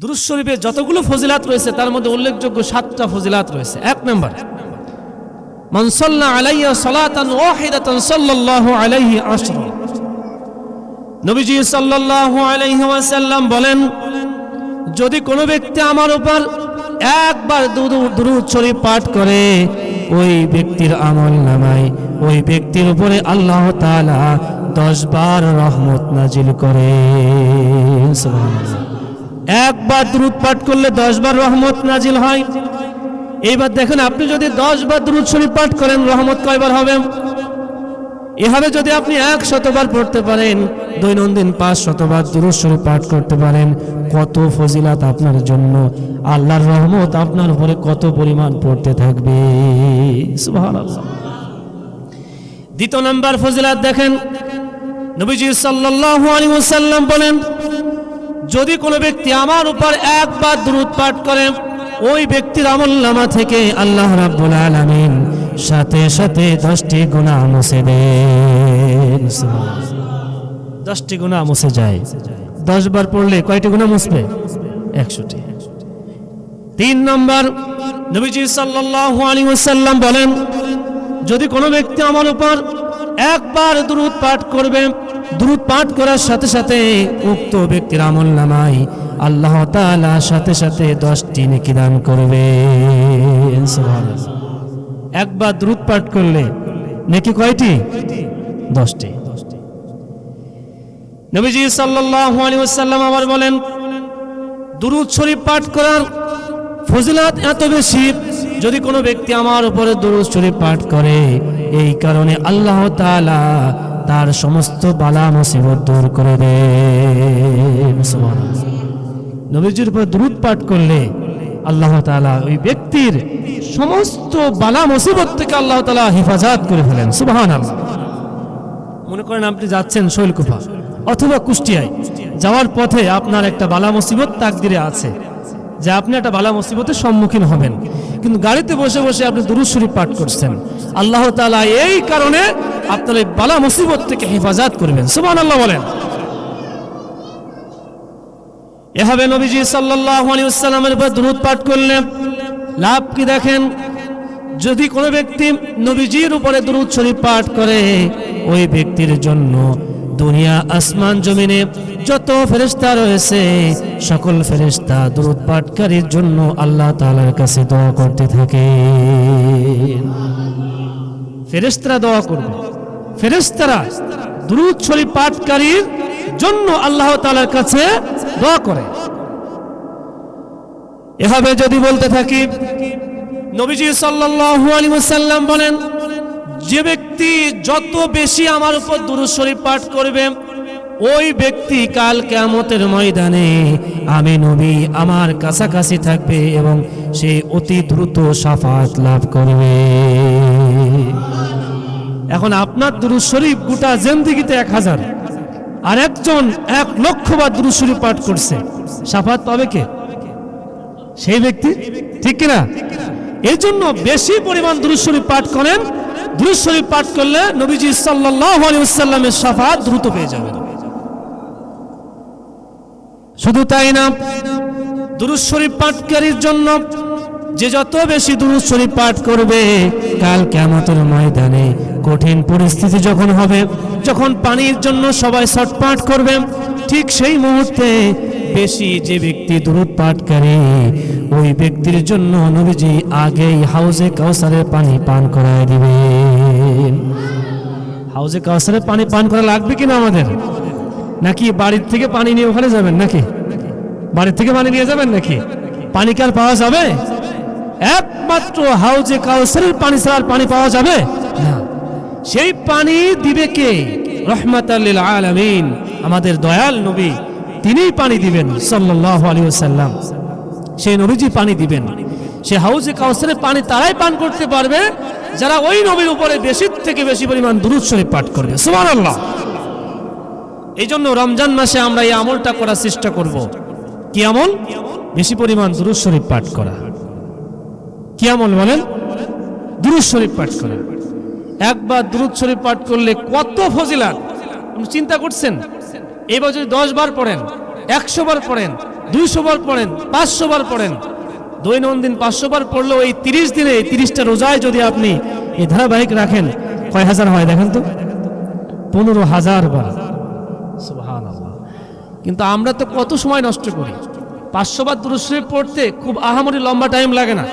দুরুজ যতগুলো ফজিলাত রয়েছে, তার মধ্যে উল্লেখযোগ্য সাতটা ফজিলাত রয়েছে। এক নম্বর, মান সাল্লা আলাইয়া সালাতান ওয়াহিদাতান সাল্লাল্লাহু আলাইহি নবীজি সাল্লাল্লাহু আলাইহি ওয়াসাল্লাম বলেন, যদি কোনো ব্যক্তি আমার উপর একবার দুরুদ শরীফ পাঠ করে, ওই ব্যক্তির আমল নামায়, ওই ব্যক্তির উপরে আল্লাহ তাআলা দশ বার রহমত নাজিল করে। সুবহানাল্লাহ। একবার দ্রুত পাঠ করলে দশ বার রহমত নাজিল হয়। এইবার দেখেন, আপনি যদি দশ বার দ্রুত শরীফ পাঠ করেন, রহমত কয়বার হবে? এভাবে যদি আপনি এক শতবার পড়তে পারেন, দৈনন্দিন পাঁচ শতবার দুরুদ শরীফ পাঠ করতে পারেন, কত ফজিলাত আপনার জন্য। আল্লাহর রহমত আপনার উপরে কত পরিমাণ পড়তে থাকবে। দ্বিতীয় নাম্বার ফজিলাত দেখেন, নবীজি সাল্লাল্লাহু আলাইহি ওয়াসাল্লাম বলেন যদি কোনো ব্যক্তি আমার উপর একবার দ্রুত পাঠ করে, ওই ব্যক্তির আমল নামা থেকে আল্লাহ রাব্বুল আলামিন সাথে সাথে দশটি গুণা মুছে দেন। দশটি গুণা মুছে যায়। দশ বার পড়লে কয়টি গুণা মুছবে? একশোটি। তিন নম্বর, নবীজি সাল্লাল্লাহু আলাইহি ওয়াসাল্লাম বলেন, যদি কোনো ব্যক্তি আমার উপর একবার দ্রুত পাঠ করবে। দ্রুত পাঠ করার সাথে সাথে উক্ত ব্যক্তির আমল নামাই আল্লাহ তাআলা সাথে সাথে দশটি নেকি দান করবে। একবার দ্রুত পাঠ করলে নেকি কয়টি? দশটি। নবীজি আলাইহি ওয়াসাল্লাম আবার বলেন, দুরুদ শরীফ পাঠ করার ফজিলাত এত বেশি যদি কোনো ব্যক্তি আমার উপরে দুরুদ শরীফ পাঠ করে, এই কারণে আল্লাহ তাআলা তার সমস্ত বালা মুসিবত দূর করে সুবহানাল্লাহ। নবীজির উপর দুরুদ পাঠ করলে আল্লাহ তাআলা ওই ব্যক্তির সমস্ত বালা মুসিবত থেকে আল্লাহ তাআলা হেফাজত করে ফেলেন। সুবহানাল্লাহ। মনে করেন আপনি যাচ্ছেন শৈলকুফা অথবা কুষ্টিয়ায়, যাওয়ার পথে আপনার একটা বালা মুসিবত তাকদিরে আছে। যে আপনি একটা বালা মুসিবতের সম্মুখীন হবেন। কিন্তু গাড়িতে বসে বসে আপনি দুরুদ শরীফ পাঠ করছেন। আল্লাহ তাআলা এই কারণে আপনার এই বালা মুসিবত থেকে হেফাজত করবেন। সুবহানাল্লাহ বলেন। এভাবে নবীজি আলাইহি ওয়াসাল্লামের উপর দুরূদ পাঠ করলে লাভ কি দেখেন? যদি কোনো ব্যক্তি নবীজির উপরে দুরূদ শরীফ পাঠ করে, ওই ব্যক্তির জন্য দুনিয়া আসমান জমিনে যত ফেরেশতা রয়েছে, সকল ফেরেশতা দুরূদ পাঠকারীর জন্য আল্লাহ তাআলার কাছে দোয়া করতে থাকে। ফেরেশতারা দোয়া করবে। ফেরেশতারা দুরূদ শরীফ পাঠকারীর জন্য আল্লাহ তালার কাছে দোয়া করে। এভাবে যদি বলতে থাকি, নবীজি সাল্লাল্লাহু আলাইহি ওয়াসাল্লাম বলেন যে ব্যক্তি যত বেশি আমার উপর দুরূদ শরীফ পাঠ করবে, ওই ব্যক্তি কাল কিয়ামতের ময়দানে আমি নবী আমার কাছাকাছি থাকবে এবং সে অতি দ্রুত সাফাত লাভ করবে। এখন আপনার দুরূদ শরীফ গোটা জিন্দেগিতে এক হাজার, আর একজন এক লক্ষ বার দুরূদ শরীফ পাঠ করছে। সাফাত পাবে কে? সেই ব্যক্তি? ঠিক কিনা? এই জন্য বেশি পরিমাণ দুরূদ শরীফ পাঠ করেন দুরূদ শরীফ পাঠ করলে নবীজি সাল্লাল্লাহু শাফাত দ্রুত পেয়ে যাবেন। শুধু তাই না, দুরূদ শরীফ পাঠকারীর জন্য যে যত বেশি দুরূদ শরীফ পাঠ করবে, কাল কিয়ামতের ময়দানে কঠিন পরিস্থিতি যখন হবে, যখন পানির জন্য সবাই ছটপাট করবে, ঠিক সেই মুহূর্তে বেশি যে ব্যক্তি দুরূদ পাঠ করে ওই ব্যক্তির জন্য নবীজি আগেই হাউজে কাউসারের পানি পান করায় দিবেন। হাউজে কাউসারের পানি পান করা লাগবে কিনা আমাদের? নাকি বাড়ির থেকে পানি নিয়ে ওখানে যাবেন নাকি? বাড়ির থেকে পানি নিয়ে যাবেন নাকি? পানি কার পাওয়া যাবে? একমাত্র হাউজে কাউসারের পানি ছাড়া পানি পাওয়া যাবে? সেই পানি দিবে কে? রহমাত আলামিন। আমাদের দয়াল নবী, তিনিই পানি দিবেন, সাল্লাল্লাহু আলাইহি ওয়াসাল্লাম। সেই নবীজি পানি দিবেন। সে হাউজে কাউসারের পানি তারাই পান করতে পারবে, যারা ওই নবীর উপরে বেশি থেকে বেশি পরিমাণ দুরূদ শরীফ পাঠ করবে। সুবহানাল্লাহ। এই জন্য রমজান মাসে আমরা এই আমলটা করার চেষ্টা করব। কি আমল? বেশি পরিমাণ দুরূদ শরীফ পাঠ করা। কি আমল বলেন? দুরূদ শরীফ পাঠ করা। একবার দুরূদ শরীফ পাঠ করলে কত ফজিলাত? চিন্তা করছেন? এবার যদি দশ বার পড়েন, একশো বার পড়েন দুইশো বার পড়েন, পাঁচশো বার পড়েন। দৈনন্দিন পাঁচশো বার পড়লেও এই তিরিশ দিনে, এই তিরিশটা রোজায় যদি আপনি এই ধারাবাহিক রাখেন, কয় হাজার হয় দেখেন তো? পনেরো হাজার বার। কিন্তু আমরা তো কত সময় নষ্ট করি? পাঁচশো বার দুরুদ পড়তে খুব আহামরি লম্বা টাইম লাগে না।